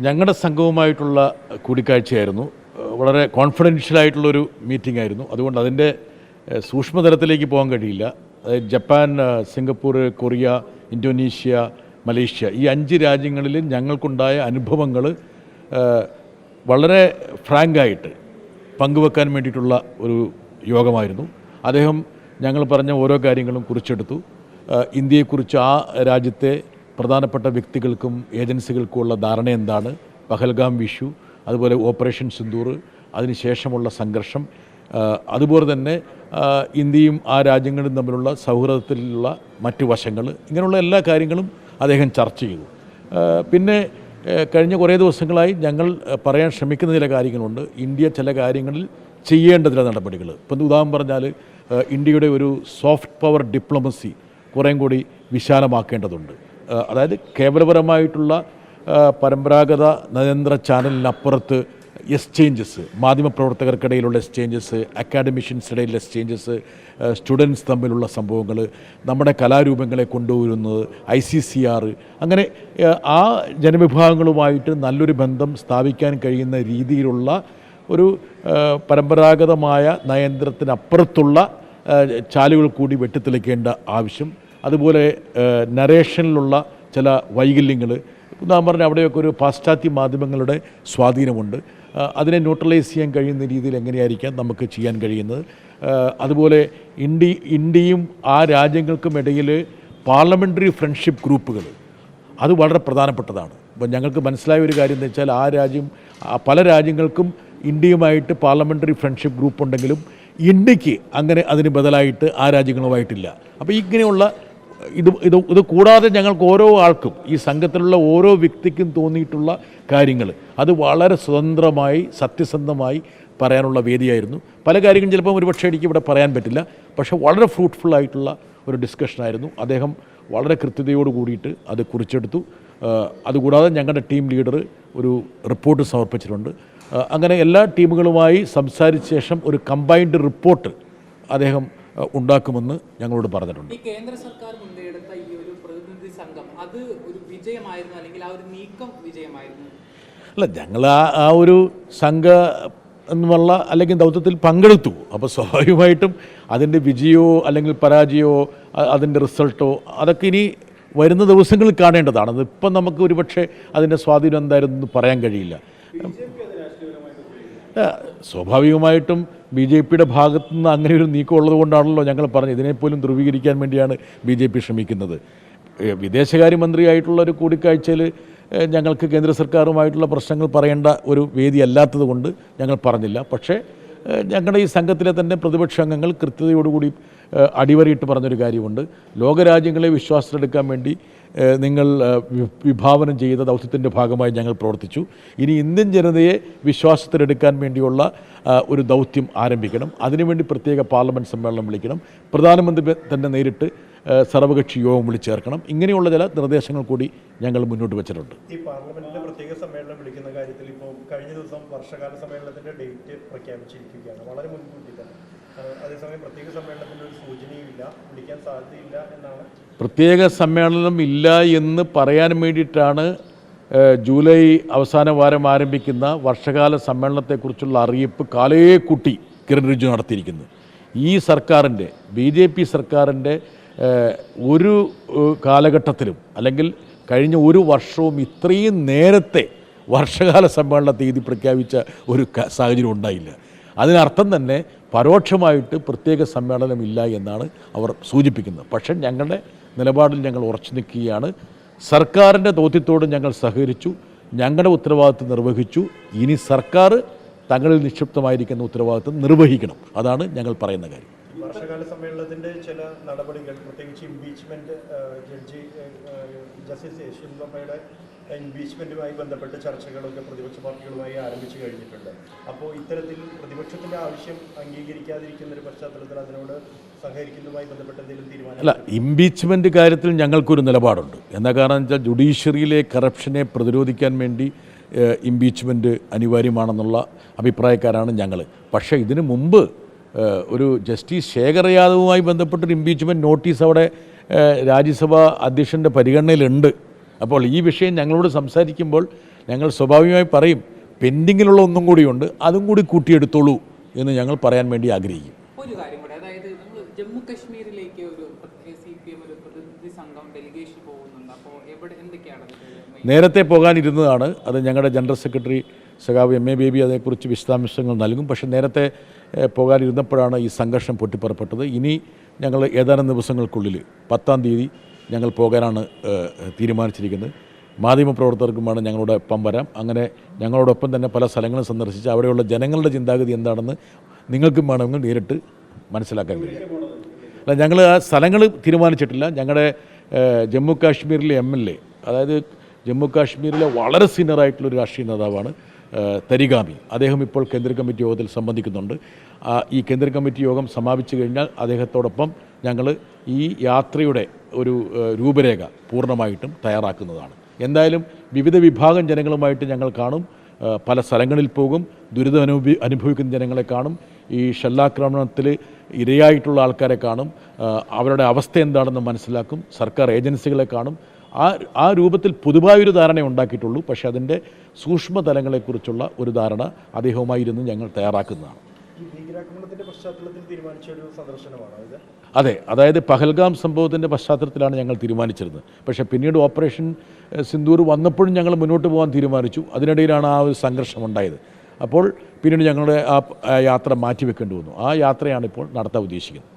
ഞങ്ങളുടെ സംഘവുമായിട്ടുള്ള കൂടിക്കാഴ്ചയായിരുന്നു. വളരെ കോൺഫിഡൻഷ്യലായിട്ടുള്ളൊരു മീറ്റിംഗ് ആയിരുന്നു. അതുകൊണ്ട് അതിന്റെ സൂക്ഷ്മതലത്തിലേക്ക് പോകാൻ കഴിയില്ല. അതായത് Japan Singapore Korea Indonesia Malaysia ഈ അഞ്ച് രാജ്യങ്ങളിൽ ഞങ്ങൾക്കുണ്ടായ അനുഭവങ്ങൾ വളരെ ഫ്രാങ്കായിട്ട് പങ്കുവെക്കാൻ വേണ്ടിയിട്ടുള്ള ഒരു യോഗമായിരുന്നു. അദ്ദേഹം ഞങ്ങൾ പറഞ്ഞ ഓരോ കാര്യങ്ങളും കുറിച്ചെടുത്തു. ഇന്ത്യയെക്കുറിച്ച് ആ രാജ്യത്തെ പ്രധാനപ്പെട്ട വ്യക്തികൾക്കും ഏജൻസികൾക്കുമുള്ള ധാരണ എന്താണ്? പഹൽഗാം വിഷു അതുപോലെ ഓപ്പറേഷൻ സിന്ദൂർ അതിനുശേഷമുള്ള സംഘർഷം അതുപോലെ തന്നെ ഇന്ത്യയും ആ രാജ്യങ്ങളും തമ്മിലുള്ള സൗഹൃദത്തിലുള്ള മറ്റു വശങ്ങൾ ഇങ്ങനെയുള്ള എല്ലാ കാര്യങ്ങളും അദ്ദേഹം ചർച്ച ചെയ്തു. പിന്നെ കഴിഞ്ഞ കുറേ ദിവസങ്ങളായി ഞങ്ങൾ പറയാൻ ശ്രമിക്കുന്ന ചില കാര്യങ്ങളുണ്ട്. ഇന്ത്യ ചില കാര്യങ്ങളിൽ ചെയ്യേണ്ട ചില നടപടികൾ. ഇപ്പം ഉദാഹരണം പറഞ്ഞാൽ ഇന്ത്യയുടെ ഒരു സോഫ്റ്റ് പവർ ഡിപ്ലോമസി കുറേം കൂടി വിശാലമാക്കേണ്ടതുണ്ട്. അതായത് കേവലപരമായിട്ടുള്ള പരമ്പരാഗത നയതന്ത്ര ചാനലിനപ്പുറത്ത് എക്സ്ചേഞ്ചസ് മാധ്യമപ്രവർത്തകർക്കിടയിലുള്ള എക്സ്ചേഞ്ചസ് അക്കാഡമിഷ്യൻസ് ഇടയിലുള്ള എക്സ്ചേഞ്ചസ് സ്റ്റുഡൻസ് തമ്മിലുള്ള സംഭവങ്ങൾ നമ്മുടെ കലാരൂപങ്ങളെ കൊണ്ടുവരുന്നത് ഐ സി സി ആർ അങ്ങനെ ആ ജനവിഭാഗങ്ങളുമായിട്ട് നല്ലൊരു ബന്ധം സ്ഥാപിക്കാൻ കഴിയുന്ന രീതിയിലുള്ള ഒരു പരമ്പരാഗതമായ നയന്ത്രത്തിനപ്പുറത്തുള്ള ചാലുകൾ കൂടി വെട്ടിത്തെളിക്കേണ്ട ആവശ്യം അതുപോലെ നരേഷനിലുള്ള ചില വൈകല്യങ്ങൾ നാം പറഞ്ഞ അവിടെയൊക്കെ ഒരു പാശ്ചാത്യ മാധ്യമങ്ങളുടെ സ്വാധീനമുണ്ട്. അതിനെ ന്യൂട്രലൈസ് ചെയ്യാൻ കഴിയുന്ന രീതിയിൽ എങ്ങനെയായിരിക്കാം നമുക്ക് ചെയ്യാൻ കഴിയുന്നത്? അതുപോലെ ഇന്ത്യ ഇന്ത്യയും ആ രാജ്യങ്ങൾക്കും ഇടയിൽ പാർലമെന്ററി ഫ്രണ്ട്ഷിപ്പ് ഗ്രൂപ്പുകൾ അത് വളരെ പ്രധാനപ്പെട്ടതാണ്. ഇപ്പം ഞങ്ങൾക്ക് മനസ്സിലായ ഒരു കാര്യം എന്ന് വെച്ചാൽ ആ രാജ്യം പല രാജ്യങ്ങൾക്കും ഇന്ത്യയുമായിട്ട് പാർലമെന്ററി ഫ്രണ്ട്ഷിപ്പ് ഗ്രൂപ്പ് ഉണ്ടെങ്കിലും ഇന്ത്യയ്ക്ക് അങ്ങനെ അതിന് ബദലായിട്ട് ആ രാജ്യങ്ങളുമായിട്ടില്ല. അപ്പോൾ ഇങ്ങനെയുള്ള ഇത് ഇത് ഇത് കൂടാതെ ഞങ്ങൾക്ക് ഓരോ ആൾക്കും ഈ സംഘത്തിലുള്ള ഓരോ വ്യക്തിക്കും തോന്നിയിട്ടുള്ള കാര്യങ്ങൾ. അത് വളരെ സ്വതന്ത്രമായി സത്യസന്ധമായി പറയാനുള്ള വേദിയായിരുന്നു. പല കാര്യങ്ങളും ചിലപ്പോൾ ഒരുപക്ഷെ എനിക്ക് ഇവിടെ പറയാൻ പറ്റില്ല. പക്ഷേ വളരെ ഫ്രൂട്ട്ഫുൾ ആയിട്ടുള്ള ഒരു ഡിസ്കഷനായിരുന്നു അദ്ദേഹം വളരെ കൃത്യതയോട് കൂടിയിട്ട് അത് കുറിച്ചെടുത്തു. അതുകൂടാതെ ഞങ്ങളുടെ ടീം ലീഡർ ഒരു റിപ്പോർട്ട് സമർപ്പിച്ചിട്ടുണ്ട്. അങ്ങനെ എല്ലാ ടീമുകളുമായി സംസാരിച്ച ശേഷം ഒരു കമ്പൈൻഡ് റിപ്പോർട്ട് അദ്ദേഹം ഉണ്ടാക്കുമെന്ന് ഞങ്ങളോട് പറഞ്ഞിട്ടുണ്ട്. ഈ കേന്ദ്ര സർക്കാർ മുൻകൈയെടുത്ത ഈ ഒരു പ്രതിനിധി സംഘം അത് ഒരു വിജയമായിരുന്നു അല്ലെങ്കിൽ ആ ഒരു നീക്കം വിജയമായിരുന്നു? അല്ല ഞങ്ങൾ ആ ആ ഒരു സംഘ എന്നുള്ള അല്ലെങ്കിൽ ദൗത്യത്തിൽ പങ്കെടുത്തു. അപ്പോൾ സ്വാഭാവികമായിട്ടും അതിന്റെ വിജയമോ അല്ലെങ്കിൽ പരാജയമോ അതിന്റെ റിസൾട്ടോ അതൊക്കെ ഇനി വരുന്ന ദിവസങ്ങളിൽ കാണേണ്ടതാണ്. അതിപ്പം നമുക്ക് ഒരുപക്ഷെ അതിന്റെ സ്വാധീനം എന്തായിരുന്നു പറയാൻ കഴിയില്ല. സ്വാഭാവികമായിട്ടും ബി ജെ പിയുടെ ഭാഗത്തു നിന്ന് അങ്ങനെ ഒരു നീക്കം ഉള്ളത് കൊണ്ടാണല്ലോ ഞങ്ങൾ പറഞ്ഞു ഇതിനെപ്പോലും ധ്രുവീകരിക്കാൻ വേണ്ടിയാണ് ബി ജെ പി ശ്രമിക്കുന്നത്. വിദേശകാര്യമന്ത്രിയായിട്ടുള്ള ഒരു കൂടിക്കാഴ്ചയിൽ ഞങ്ങൾക്ക് കേന്ദ്ര സർക്കാരുമായിട്ടുള്ള പ്രശ്നങ്ങൾ പറയേണ്ട ഒരു വേദി അല്ലാത്തത് കൊണ്ട് ഞങ്ങൾ പറഞ്ഞില്ല. പക്ഷേ ഞങ്ങളുടെ ഈ സംഘത്തിലെ തന്നെ പ്രതിപക്ഷ അംഗങ്ങൾ കൃത്യതയോടുകൂടി അടിവരയിട്ട് പറഞ്ഞൊരു കാര്യമുണ്ട്. ലോകരാജ്യങ്ങളെ വിശ്വാസത്തിലെടുക്കാൻ വേണ്ടി നിങ്ങൾ വിഭാവനം ചെയ്ത ദൗത്യത്തിന്റെ ഭാഗമായി ഞങ്ങൾ പ്രവർത്തിച്ചു. ഇനി ഇന്ത്യൻ ജനതയെ വിശ്വാസത്തിലെടുക്കാൻ വേണ്ടിയുള്ള ഒരു ദൗത്യം ആരംഭിക്കണം. അതിനുവേണ്ടി പ്രത്യേക പാർലമെന്റ് സമ്മേളനം വിളിക്കണം. പ്രധാനമന്ത്രി തന്നെ നേരിട്ട് സർവകക്ഷി യോഗം വിളിച്ചു ചേർക്കണം. ഇങ്ങനെയുള്ള ചില നിർദ്ദേശങ്ങൾ കൂടി ഞങ്ങൾ മുന്നോട്ട് വെച്ചിട്ടുണ്ട്. ഈ പാർലമെന്റിന്റെ പ്രത്യേക സമ്മേളനം വിളിക്കുന്ന കാര്യത്തിൽ ഇപ്പോൾ കഴിഞ്ഞ ദിവസം വർഷകാല സമ്മേളനത്തിന്റെ ഡേറ്റ് പ്രഖ്യാപിച്ചിരിക്കുകയാണ്. വളരെ മുൻകൂട്ടി തന്നെ. അതേസമയം പ്രത്യേക സമ്മേളനത്തിന്റെ ഒരു സൂചനയുമില്ല വിളിക്കാൻ സാധ്യതയില്ല എന്നാണ്. പ്രത്യേക സമ്മേളനം ഇല്ല എന്ന് പറയാൻ വേണ്ടിയിട്ടാണ് ജൂലൈ അവസാന വാരം ആരംഭിക്കുന്ന വർഷകാല സമ്മേളനത്തെക്കുറിച്ചുള്ള അറിയിപ്പ് കാലേ കുട്ടി കിരൺ റിജു നടത്തിയിരിക്കുന്നത്. ഈ സർക്കാരിന്റെ ബി ജെ പി സർക്കാരിന്റെ ഒരു കാലഘട്ടത്തിലും അല്ലെങ്കിൽ കഴിഞ്ഞ ഒരു വർഷവും ഇത്രയും നേരത്തെ വർഷകാല സമ്മേളന തീയതി പ്രഖ്യാപിച്ച ഒരു സാഹചര്യം ഉണ്ടായില്ല. അതിനർത്ഥം തന്നെ പരോക്ഷമായിട്ട് പ്രത്യേക സമ്മേളനമില്ല എന്നാണ് അവർ സൂചിപ്പിക്കുന്നത്. പക്ഷേ ഞങ്ങളുടെ നിലപാടിൽ ഞങ്ങൾ ഉറച്ചു നിൽക്കുകയാണ്. സർക്കാരിന്റെ ദൗത്യത്തോട് ഞങ്ങൾ സഹകരിച്ചു. ഞങ്ങളുടെ ഉത്തരവാദിത്വം നിർവഹിച്ചു. ഇനി സർക്കാർ തങ്ങളിൽ നിക്ഷിപ്തമായിരിക്കുന്ന ഉത്തരവാദിത്വം നിർവഹിക്കണം. അതാണ് ഞങ്ങൾ പറയുന്ന കാര്യം. വർഷകാല സമ്മേളനത്തിന്റെ ചില നടപടികൾ പ്രത്യേകിച്ച് ഇംപീച്ച്മെന്റ് ജഡ്ജി ജസ്റ്റിസ് യേശുദമ്മയുടെ ഇംപീച്ച്മെന്റുമായി ബന്ധപ്പെട്ട ചർച്ചകളൊക്കെ പ്രതിപക്ഷ പാർട്ടികളുമായി ആരംഭിച്ചു കഴിഞ്ഞിട്ടുണ്ട്. അപ്പോൾ ഇത്തരത്തിൽ പ്രതിപക്ഷത്തിന്റെ ആവശ്യം അംഗീകരിക്കാതിരിക്കുന്ന ഒരു പശ്ചാത്തലത്തിൽ അതിനോട് സഹകരിക്കുന്നതുമായി ബന്ധപ്പെട്ട എന്തെങ്കിലും തീരുമാനം അല്ല ഇംപീച്ച്മെന്റ് കാര്യത്തിൽ ഞങ്ങൾക്കൊരു നിലപാടുണ്ട്. എന്താ കാരണം വെച്ചാൽ ജുഡീഷ്യറിയിലെ കറപ്ഷനെ പ്രതിരോധിക്കാൻ വേണ്ടി ഇംപീച്ച്മെന്റ് അനിവാര്യമാണെന്നുള്ള അഭിപ്രായക്കാരാണ് ഞങ്ങൾ പക്ഷേ ഇതിനു മുമ്പ് ഒരു ജസ്റ്റിസ് ശേഖർ യാദവുമായി ബന്ധപ്പെട്ടൊരു ഇംപീച്ച്മെന്റ് നോട്ടീസ് അവിടെ രാജ്യസഭാ അധ്യക്ഷന്റെ പരിഗണനയിലുണ്ട്. അപ്പോൾ ഈ വിഷയം ഞങ്ങളോട് സംസാരിക്കുമ്പോൾ ഞങ്ങൾ സ്വാഭാവികമായി പറയും പെൻഡിങ്ങിലുള്ള ഒന്നും കൂടിയുണ്ട് അതും കൂടി കൂട്ടിയെടുത്തോളൂ എന്ന് ഞങ്ങൾ പറയാൻ വേണ്ടി ആഗ്രഹിക്കും. ഒരു കാര്യം കൂടെ അതായത് നമ്മൾ ജമ്മു കശ്മീരിലേക്ക് ഒരു സി പി എം ഒരു പ്രതിനിധി സംഘം ഡെലിഗേഷൻ പോകുന്നുണ്ട് അപ്പോൾ എവിടെ എന്തൊക്കെയാണ് അതിന്റെ നേരത്തെ പോകാനിരുന്നതാണ്. അത് ഞങ്ങളുടെ ജനറൽ സെക്രട്ടറി സഖാവ് എം എ ബേബി അതേക്കുറിച്ച് വിശദാംശങ്ങൾ നൽകും. പക്ഷേ നേരത്തെ പോകാനിരുന്നപ്പോഴാണ് ഈ സംഘർഷം പൊട്ടിപ്പുറപ്പെട്ടത്. ഇനി ഞങ്ങൾ ഏതാനും ദിവസങ്ങൾക്കുള്ളിൽ പത്താം തീയതി ഞങ്ങൾ പോകാനാണ് തീരുമാനിച്ചിരിക്കുന്നത്. മാധ്യമപ്രവർത്തകർക്കുമാണ് ഞങ്ങളുടെ ഒപ്പം വരാം. അങ്ങനെ ഞങ്ങളോടൊപ്പം തന്നെ പല സ്ഥലങ്ങളും സന്ദർശിച്ച് അവിടെയുള്ള ജനങ്ങളുടെ ചിന്താഗതി എന്താണെന്ന് നിങ്ങൾക്കും വേണമെങ്കിൽ നേരിട്ട് മനസ്സിലാക്കാൻ കഴിയും. അല്ല ഞങ്ങൾ ആ സ്ഥലങ്ങൾ തീരുമാനിച്ചിട്ടില്ല. ഞങ്ങളുടെ ജമ്മു കാശ്മീരിലെ എം എൽ എ അതായത് ജമ്മു കാശ്മീരിലെ വളരെ സീനിയറായിട്ടുള്ള ഒരു രാഷ്ട്രീയ നേതാവാണ് തരികാമി അദ്ദേഹം ഇപ്പോൾ കേന്ദ്ര കമ്മിറ്റി യോഗത്തിൽ സംബന്ധിക്കുന്നുണ്ട്. ഈ കേന്ദ്ര കമ്മിറ്റി യോഗം സമാപിച്ചു കഴിഞ്ഞാൽ അദ്ദേഹത്തോടൊപ്പം ഞങ്ങൾ ഈ യാത്രയുടെ ഒരു രൂപരേഖ പൂർണമായിട്ടും തയ്യാറാക്കുന്നതാണ്. എന്തായാലും വിവിധ വിഭാഗം ജനങ്ങളുമായിട്ട് ഞങ്ങൾ കാണും പല സ്ഥലങ്ങളിൽ പോകും ദുരിതം അനുഭവി അനുഭവിക്കുന്ന ജനങ്ങളെ കാണും ഈ ഷെല്ലാക്രമണത്തിൽ ഇരയായിട്ടുള്ള ആൾക്കാരെ കാണും അവരുടെ അവസ്ഥ എന്താണെന്ന് മനസ്സിലാക്കും സർക്കാർ ഏജൻസികളെ കാണും ആ ആ രൂപത്തിൽ പൊതുവായൊരു ധാരണ ഉണ്ടാക്കിയിട്ടുള്ളൂ. പക്ഷേ അതിന്റെ സൂക്ഷ്മതലങ്ങളെക്കുറിച്ചുള്ള ഒരു ധാരണ അദ്ദേഹവുമായിരുന്നു ഞങ്ങൾ തയ്യാറാക്കുന്നതാണ്. അതെ അതായത് പഹൽഗാം സംഭവത്തിന്റെ പശ്ചാത്തലത്തിലാണ് ഞങ്ങൾ തീരുമാനിച്ചിരുന്നത്. പക്ഷേ പിന്നീട് ഓപ്പറേഷൻ സിന്ദൂർ വന്നപ്പോഴും ഞങ്ങൾ മുന്നോട്ട് പോകാൻ തീരുമാനിച്ചു. അതിനിടയിലാണ് ആ ഒരു സംഘർഷം ഉണ്ടായത്. അപ്പോൾ പിന്നീട് ഞങ്ങളുടെ ആ ആ യാത്ര മാറ്റിവെക്കേണ്ടി വന്നു. ആ യാത്രയാണ് ഇപ്പോൾ നടത്താൻ ഉദ്ദേശിക്കുന്നത്.